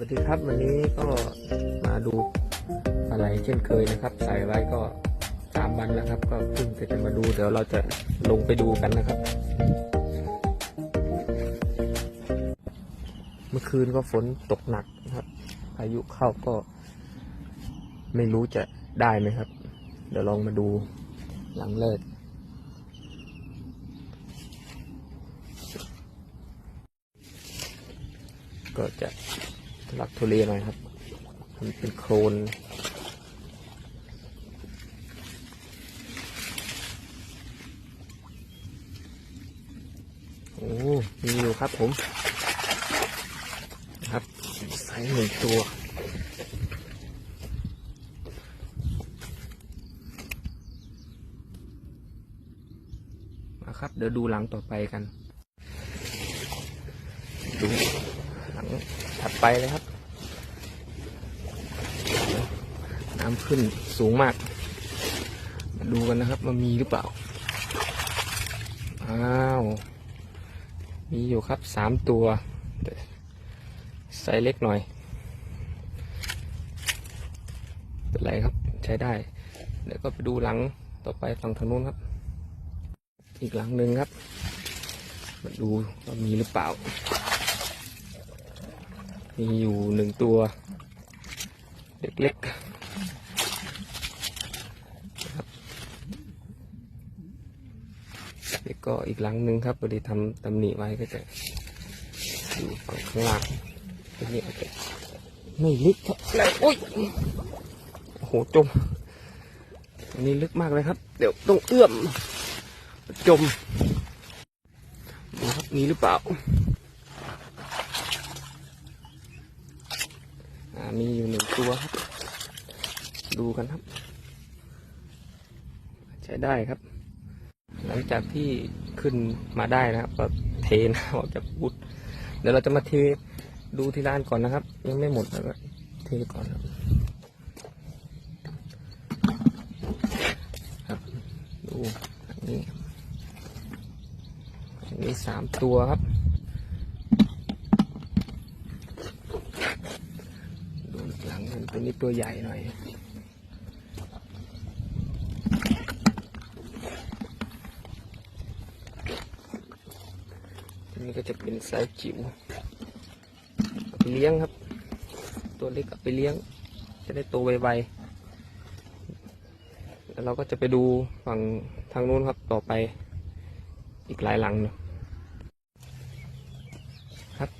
วัสดีครับวันนี้ก็มาดูอะไรเช่นเคยนะครับ ใส่ไว้ก็สามวันแล้วครับ ก็เพิ่งจะมาดูเดี๋ยวเราจะลงไปดูกันนะครับ เมื่อคืนก็ฝนตกหนักครับพายุเข้าก็ ไม่รู้จะได้ไหมครับ เดี๋ยวลองมาดูหลังเลิกก็จะ ทุลักทุเลหน่อยครับมันเป็นโครนโอ้มีอยู่ครับผมครับใส่หนึ่งตัวมาครับ เดี๋ยวดูหลังต่อไปกัน ดูหลัง ไปเลยครับ น้ำขึ้นสูงมาก มาดูกันนะครับว่ามีหรือเปล่า อ้าว มีอยู่ครับสามตัวแต่ไซส์เล็กหน่อยเป็นไรครับใช้ได้ เดี๋ยวก็ไปดูหลังต่อไปฝั่งทางนู้นครับ อีกหลังหนึ่งครับ มาดูว่ามีหรือเปล่า มีอยู่หนึ่งตัว เล็กๆครับแล้วก็อีกหลังหนึ่งครับพอดีทำตำหนิไว้ก็จะอยู่ฝั่งข้างล่างตรงนี้อาจจะไม่ลึกเท่าไหร่โอ้ยโอ้โหจมอันนี้ลึกมากเลยครับ เดี๋ยวต้องเอื้อม จมดูครับมีหรือเปล่า อ่า มีอยู่หนึ่งตัวครับ ดูกันครับ ใช้ได้ครับ หลังจากที่ขึ้นมาได้นะครับก็เทน้ำออกจากบุดเดี๋ยวเราจะมาเทดูที่ร้านก่อนนะครับ ยังไม่หมดแล้วก็เทก่อนครับครับดูอันนี้อันนี้สามตัวครับ ดูหลังมัน ตัวนี้ตัวใหญ่หน่อยนนี้ก็จะเป็นไซส์จิ๋วเอาไปเลี้ยงครับ ตัวเล็กเอาไปเลี้ยง จะได้โตไวๆแล้วเราก็จะไปดูฝั่งทางนู้นครับต่อไปอีกหลายหลังเนอะครับ